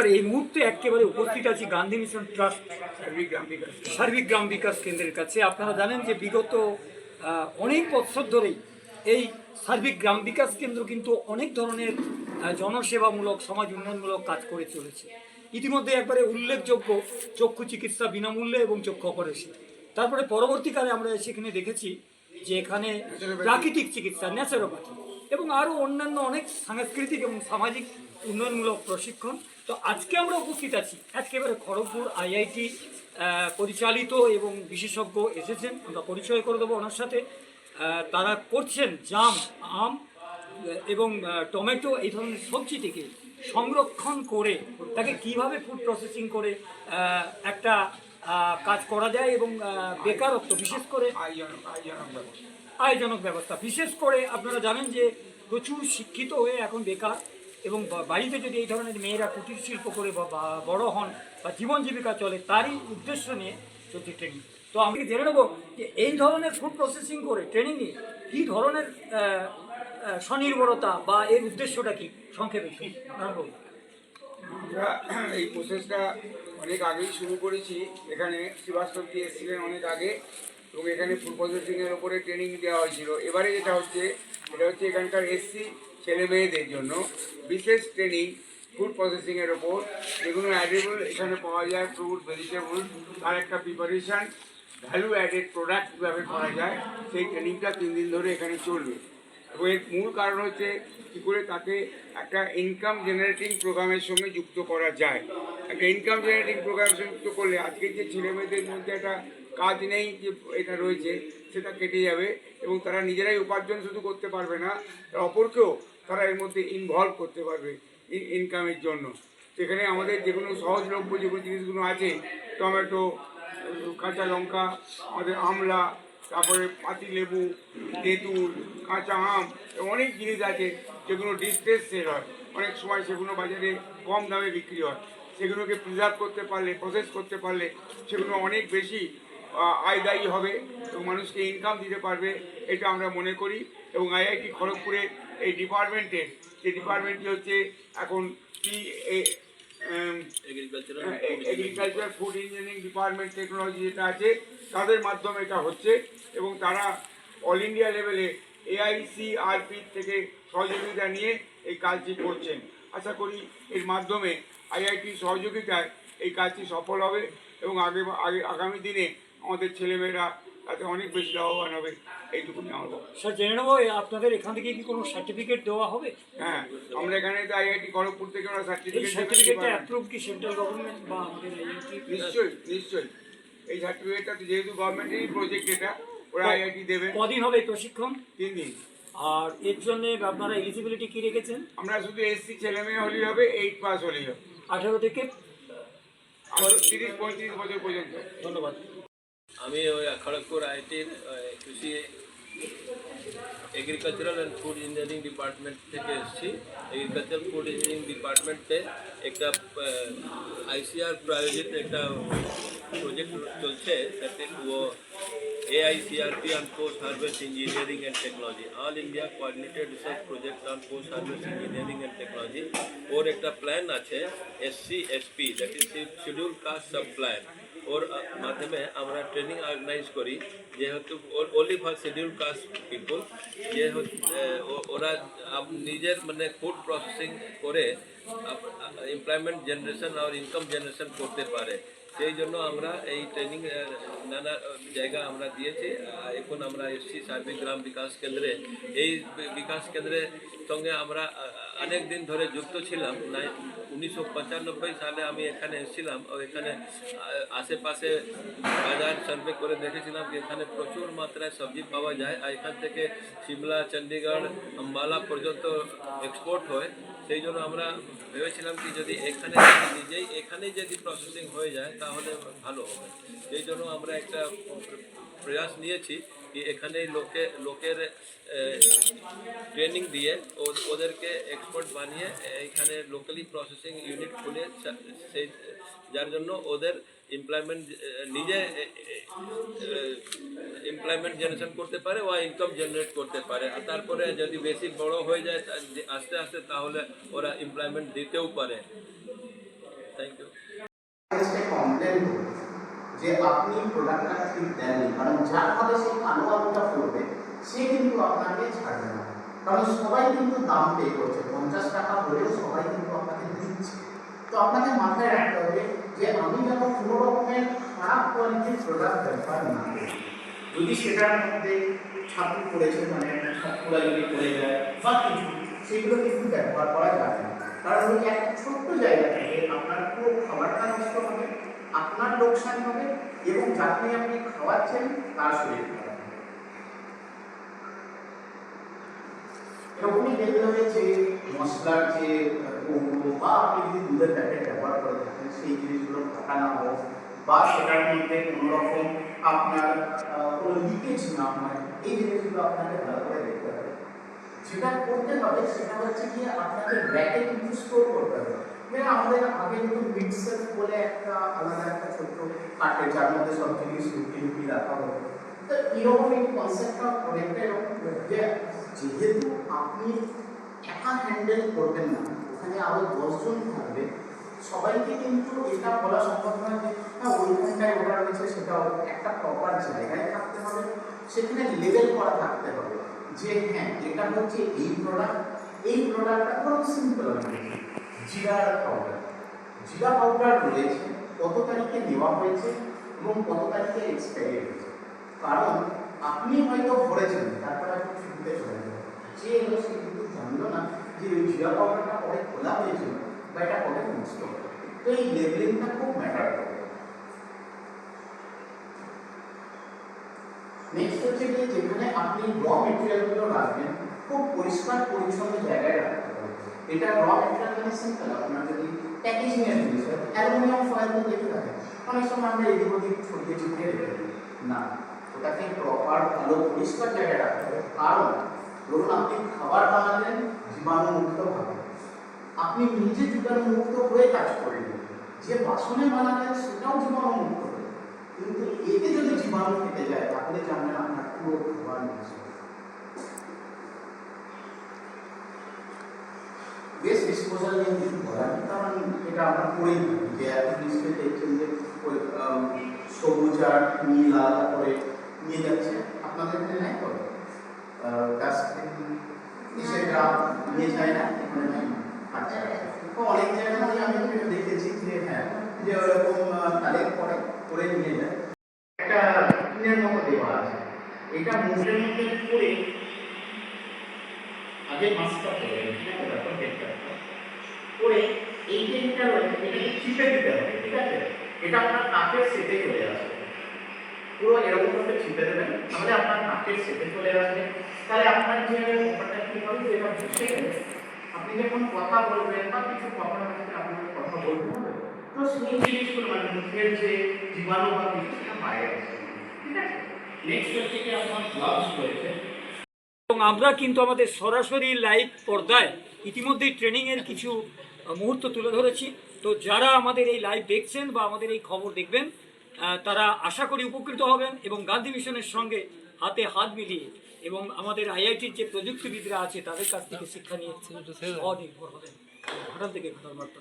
নমস্কার এই মুহূর্তে একেবারে উপস্থিত আছি গান্ধী মিশন ট্রাস্ট সার্বিক গ্রাম বিকাশ কেন্দ্রের কাছে। আপনারা জানেন যে বিগত অনেক বছর ধরেই এই সার্বিক গ্রাম বিকাশ কেন্দ্র কিন্তু অনেক ধরনের জনসেবামূলক, সমাজ উন্নয়নমূলক কাজ করে চলেছে। ইতিমধ্যে একবারে উল্লেখযোগ্য চক্ষু চিকিৎসা বিনামূল্যে এবং চক্ষু অপারেশন। তারপরে পরবর্তীকালে আমরা সেখানে দেখেছি যে এখানে প্রাকৃতিক চিকিৎসা ন্যাচারোপ্যাথি এবং আরও অন্যান্য অনেক সাংস্কৃতিক এবং সামাজিক উন্নয়নমূলক প্রশিক্ষণ তো আজকে আমরা উপস্থিত আছি। একেবারে খড়গপুর আইআইটি পরিচালিত এবং বিশেষজ্ঞ এসেছেন। আমরা পরিচয় করে দেবো ওনার সাথে। তারা করছেন জাম আম এবং টমেটো এই ধরনের সবজি থেকে সংরক্ষণ করে তাকে কীভাবে ফুড প্রসেসিং করে একটা কাজ করা যায় এবং বেকারত্ব বিশেষ করে আয়জনক ব্যবস্থা। বিশেষ করে আপনারা জানেন যে প্রচুর শিক্ষিত হয়ে এখন বেকার। এবং বাড়িতে যদি এই ধরনের মেয়েরা কুটির শিল্প করে বা বড় হন বা জীবন জীবিকা চলে, তারই উদ্দেশ্য নিয়ে চলছে ট্রেনিং তো আমি জেনে নেব যে এই ধরনের ফুড প্রসেসিং করে ট্রেনিং নিয়ে কী ধরনের স্বনির্ভরতা বা এর উদ্দেশ্যটা কি? সংক্ষেপে। আমরা এই প্রসেসটা অনেক আগেই শুরু করেছি। এখানে শ্রীবাস্তবজি এসেছিলেন অনেক আগে এবং এখানে ফুড প্রসেসিংয়ের ওপরে ট্রেনিং দেওয়া হয়েছিল। এবারে যেটা হচ্ছে এটা হচ্ছে এখানকার এসসি ছেলে মেয়েদের জন্য বিশেষ ট্রেনিং ফুড প্রসেসিংয়ের ওপর। যেগুলো অ্যাডেবল এখানে পাওয়া যায় ফ্রুট ভেজিটেবল তার একটা প্রিপারেশান ভ্যালু অ্যাডেড প্রোডাক্ট কীভাবে করা যায়, সেই ট্রেনিংটা তিন দিন ধরে এখানে চলবে। এবং এর মূল কারণ হচ্ছে কী করে তাকে একটা ইনকাম জেনারেটিং প্রোগ্রামের সঙ্গে যুক্ত করা যায়। একটা ইনকাম জেনারেটিং প্রোগ্রামের সঙ্গে যুক্ত করলে আজকের যে ছেলেমেয়েদের মধ্যে একটা কাজ নেই যে এটা রয়েছে, সেটা কেটে যাবে এবং তারা নিজেরাই উপার্জন শুধু করতে পারবে না অপরকেও তারা এর মধ্যে ইনভলভ করতে পারবে ইনকামের জন্য। সেখানে আমাদের যে কোনো সহজলভ্য যে কোনো জিনিসগুলো আছে, টমেটো, কাঁচা লঙ্কা, আমাদের আমলা, তারপরে পাতি লেবু, তেঁতুল, কাঁচা আম, অনেক জিনিস আছে যেগুলো ডিস্ট্রেস সেল হয়। অনেক সময় সেগুলো বাজারে কম দামে বিক্রি হয়। সেগুলোকে প্রিজার্ভ করতে পারলে প্রসেস করতে পারলে সেগুলো অনেক বেশি আয়দায়ী হবে এবং মানুষকে ইনকাম দিতে পারবে এটা আমরা মনে করি। এবং আইআইটি খড়গপুরের এই ডিপার্টমেন্টের যে ডিপার্টমেন্টটি হচ্ছে এখন P agriculture food engineering department technology যেটা আছে তাদের মাধ্যমে এটা হচ্ছে। এবং তারা অল ইন্ডিয়া লেভেলে এআইসিআরপি থেকে সহযোগিতা নিয়ে এই কাজটি করছেন। আশা করি এর মাধ্যমে আইআইটির সহযোগিতায় এই কাজটি সফল হবে এবং আগে আগে আগামী দিনে আমাদের ছেলেমেয়েরা তাতে অনেক বেশি লাভবান হবে এইটুকুনি আমার। স্যার জেনে নেব আপনাদের এখান থেকে কি কোনো সার্টিফিকেট দেওয়া হবে? হ্যাঁ আমরা এখানে তো আইআইটি খড়গপুর থেকে ওরা সার্টিফিকেট সার্টিফিকেটটা অ্যাপ্রুভ কি সেন্ট্রাল গভর্নমেন্ট বা আমাদের নিশ্চয়ই নিশ্চয়ই। এই সার্টিফিকেটটা তো যেহেতু গভর্নমেন্টেরই প্রজেক্ট এটা ওরা আইআইটি দেবে। কদিন হবে প্রশিক্ষণ? তিন দিন। আর এর জন্য আপনারা এলিজিবিলিটি কি রেখেছেন? আমরা শুধু এসসি ছেলে মেয়ে হলেই হবে এইট পাস হলেই হবে। আঠারো থেকে? তিরিশ পঁয়ত্রিশ বছর পর্যন্ত। ধন্যবাদ। আমি ওই খড়গপুর আইটির কৃষি agricultural and food engineering department থেকে এসেছি। এগ্রিকালচার ফুড ইঞ্জিনিয়ারিং ডিপার্টমেন্টে একটা আইসিআর প্রায়োজিত একটা প্রজেক্ট চলছে যাতে ও AICRP on post harvest engineering and technology all India coordinated research project on post harvest engineering and technology ওর একটা প্ল্যান আছে SC SP that is schedule caste sub plan ওর মাধ্যমে আমরা training organise করি যেহেতু only for schedule caste people যে হচ্ছে, uh, ও- ওরা নিজের মানে ফুড প্রসেসিং করে এমপ্লয়মেন্ট জেনারেশন আর ইনকাম জেনারেশন করতে পারে। সেই জন্য আমরা এই ট্রেনিং নানা জায়গা আমরা দিয়েছি। এখন আমরা এসছি সার্বিক গ্রাম বিকাশ কেন্দ্রে। এই বিকাশ কেন্দ্রের সঙ্গে আমরা অনেক দিন ধরে যুক্ত ছিলাম। উনিশশো পঁচানব্বই সালে আমি এখানে এসেছিলাম এখানে আশেপাশে বাজার সার্ভে করে দেখেছিলাম যে এখানে প্রচুর মাত্রায় সবজি পাওয়া যায় আর এখান থেকে সিমলা চণ্ডীগড় আম্বালা পর্যন্ত এক্সপোর্ট হয়। সেই জন্য আমরা ভেবেছিলাম কি যদি এখানে নিজেই, এখানেই যদি প্রসেসিং হয়ে যায় তাহলে ভালো হবে। সেই জন্য আমরা একটা প্রয়াস নিয়েছি কি এখানে লোকে, লোকের ট্রেনিং দিয়ে ওদেরকে এক্সপোর্ট বানিয়ে এখানে লোকালি প্রসেসিং ইউনিট খুলে সেই, যার জন্য ওদের এমপ্লয়মেন্ট নিজে এমপ্লয়মেন্ট জেনারেশন করতে পারে বা ইনকাম জেনারেট করতে পারে। আর তারপরে যদি বেশি বড় হয়ে যায় আস্তে আস্তে তাহলে ওরা এমপ্লয়মেন্ট দিতেও পারে। থ্যাংক ইউ যে আপনি প্রোডাক্টটা ঠিক দেননি, কারণ যার ফলে সেই কালো আলুটা সে কিন্তু আপনাকে ছাড়বে না। কারণ সবাই কিন্তু দাম পে করছে। পঞ্চাশ টাকা হলেও সবাই কিন্তু আপনাকে দিচ্ছে। তো আপনাকে মাথায় রাখতে হবে যে আমি যেন কোনো রকমের খারাপ কোয়ালিটির প্রোডাক্ট ব্যবহার না করি। যদি সেটার মধ্যে ছাত্র পড়েছে মানে ছাত্ররা যদি পড়ে যায় বা কিছু, সেগুলো কিন্তু ব্যবহার করা যাবে না। কারণ ওই একটা ছোট্ট জায়গা থেকে আপনার পুরো খাবারটা নষ্ট হবে, আপনার লোকসান হবে এবং যাকে আপনি খাওয়াচ্ছেন তার শরীর খারাপ হবে। এরকমই দেখতে হবে যে মশলার যে কৌটো বা আপনি যদি দুধের প্যাকেট ব্যবহার করে থাকেন, সেই জিনিসগুলো ফাটা না হোক, বা সেটার মধ্যে কোনো রকম আপনার কোনো লিকেজ না হয়, এই জিনিসগুলো আপনাকে ভালো করে দেখতে হবে। যেটা করতে হবে সেটা হচ্ছে কি আপনাকে ব্যাকে কিন্তু স্টোর করতে হবে। মানে আমাদের আগে কিন্তু মিক্সার বলে একটা আলাদা একটা ছোট্ট কাঠের যার মধ্যে সব জিনিস লুকিয়ে লুকিয়ে রাখা হতো। তো এরকম এই কনসেপ্টটা অনেকটা এরকম যে যেহেতু আপনি একা হ্যান্ডেল করবেন না, ওখানে আরও দশজন থাকবে, সবাইকে কিন্তু এটা বলা সম্ভব নয় যে হ্যাঁ ওইখানটায় ওটা রয়েছে সেটা একটা প্রপার জায়গায় থাকতে হবে, সেখানে লেভেল করা থাকতে হবে। যে হ্যাঁ এটা হচ্ছে এই প্রোডাক্ট এই প্রোডাক্টটা খুব সিম্পল জিরা পাউডার জিরা পাউডার রয়েছে, কত তারিখে নেওয়া হয়েছে এবং কত তারিখে এক্সপায়ারি হয়েছে? কারণ আপনি হয়তো ভরেছেন, তারপরে আপনি ছুটিতে চলে যাবেন। যে এলো, সে কিন্তু জানলো না যে ওই জিরা পাউডারটা কবে খোলা হয়েছিল বা এটা কবে নষ্ট তো এই লেভেলিংটা খুব ম্যাটার করে। নেক্সট হচ্ছে কি যেখানে আপনি র মেটেরিয়ালগুলো রাখবেন, খুব পরিষ্কার, পরিচ্ছন্ন জায়গায় রাখতে হবে। এটা র মেটেরিয়াল মানে সিম্পল আপনার যদি প্যাকেজিং এর জিনিস হয়, অ্যালুমিনিয়াম ফয়েল দেখে রাখেন। অনেক সময় আমরা এদিক ওদিক ছড়িয়ে ছিটিয়ে রেখে না। ওটাকে প্রপার ভালো পরিষ্কার জায়গায় রাখতে হবে কারণ ধরুন আপনি খাবার বানালেন জীবাণুমুক্ত ভাবে। আপনি নিজে জীবাণুমুক্ত হয়ে কাজ করলেন। যে বাসনে বানালেন, সেটাও জীবাণুমুক্ত হবে কিন্তু এতে যদি জীবাণু থেকে যায়, তাহলে জানবেন আপনার পুরো খাবার নষ্ট। বেশ ডিসপোজাল নিয়ে কিছু বলার কারণ এটা আমরা থাকি। যে এখন নিশ্চয়ই দেখছেন যে সবুজ আর নীল করে নিয়ে যাচ্ছে আপনাদের এখানে নাই তো ডাস্টবিন গ্রাম নিয়ে যায় না, এখানে নাই আচ্ছা অনেক জায়গায় আমি দেখেছি যে হ্যাঁ যে ওরকম কালেক্ট করে করে নিয়ে যায়। একটা টিনের মতো দেওয়া আছে। এটা মুখের মধ্যে পড়ে আগে মাছটা আছে? তারপর পড়ে এই যে এটা রয়েছে, এটাকে চিপে দিতে হবে, ঠিক আছে? এটা আপনার নাকের সেটে চলে আসবে পুরো এরকম ভাবে চিপে দেবেন, তাহলে আপনার নাকের সেটে চলে আসবে। তাহলে আপনার যে ব্যাপারটা কি হবে? যে বসে গেলে আপনি যখন কথা বলবেন বা কিছু কথা বলতে আপনাকে কথা বলতে হবে। তো সেই জিনিসগুলো মানে মুখের যে জীবাণু বা কিছু, সেটা বাইরে আসবে। ঠিক আছে? নেক্সট হচ্ছে কি আপনার গ্লাভস রয়েছে। এবং আমরা কিন্তু আমাদের সরাসরি লাইভ পর্দায় ইতিমধ্যেই ট্রেনিংয়ের কিছু মুহূর্ত তুলে ধরেছি। তো যারা আমাদের এই লাইভ দেখছেন বা আমাদের এই খবর দেখবেন তারা আশা করি উপকৃত হবেন এবং গান্ধী মিশনের সঙ্গে হাতে হাত মিলিয়ে এবং আমাদের আইআইটির যে প্রযুক্তিবিদরা আছে তাদের কাছ থেকে শিক্ষা নিয়ে স্বনির্ভর হবেন ঘটনা থেকে ঘটনার বার্তা।